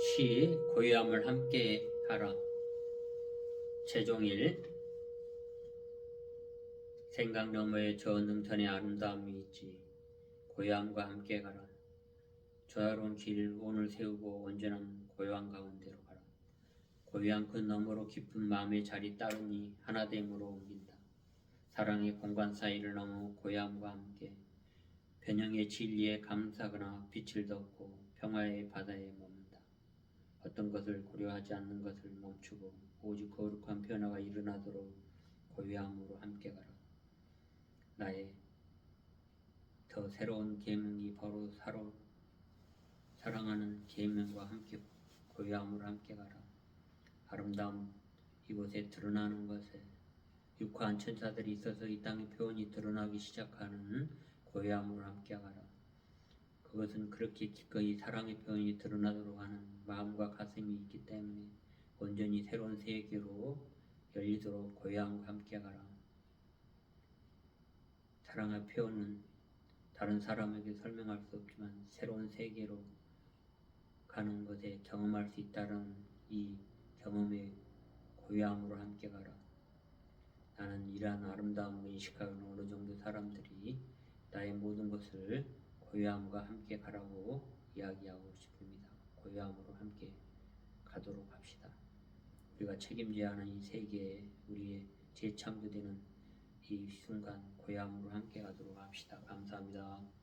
시 고요함을 함께 하라. 최종일 생각 너머에 저 능선의 아름다움이 있지. 고요함과 함께 가라. 조화로운 길 오늘 세우고 온전한 고요한 가운데로 가라. 고요한 그 너머로 깊은 마음의 자리 따르니 하나됨으로 옮긴다. 사랑의 공간 사이를 넘어 고요함과 함께 변형의 진리에 감사하거나 빛을 덮고 평화의 바다에 머문다. 어떤 것을 고려하지 않는 것을 멈추고 오직 거룩한 변화가 일어나도록 고요함으로 함께 가라. 나의 더 새로운 계명이 바로 사로 사랑하는 계명과 함께 고요함으로 함께 가라. 아름다움 이곳에 드러나는 것에 육화한 천사들이 있어서 이 땅의 표현이 드러나기 시작하는 고요함으로 함께 가라. 그것은 그렇게 기꺼이 사랑의 표현이 드러나도록 하는 마음과 때문에 온전히 새로운 세계로 열리도록 고요함과 함께 가라. 사랑의 표현은 다른 사람에게 설명할 수 없지만 새로운 세계로 가는 것에 경험할 수 있다는 이 경험의 고요함으로 함께 가라. 나는 이러한 아름다움을 인식하는 어느 정도 사람들이 나의 모든 것을 고요함과 함께 가라고 이야기하고 싶습니다. 고요함으로 함께 가도록 합시다. 우리가 책임져야 하는 이 세계에 우리의 재창조되는 이 순간 고요함으로 함께 가도록 합시다. 감사합니다.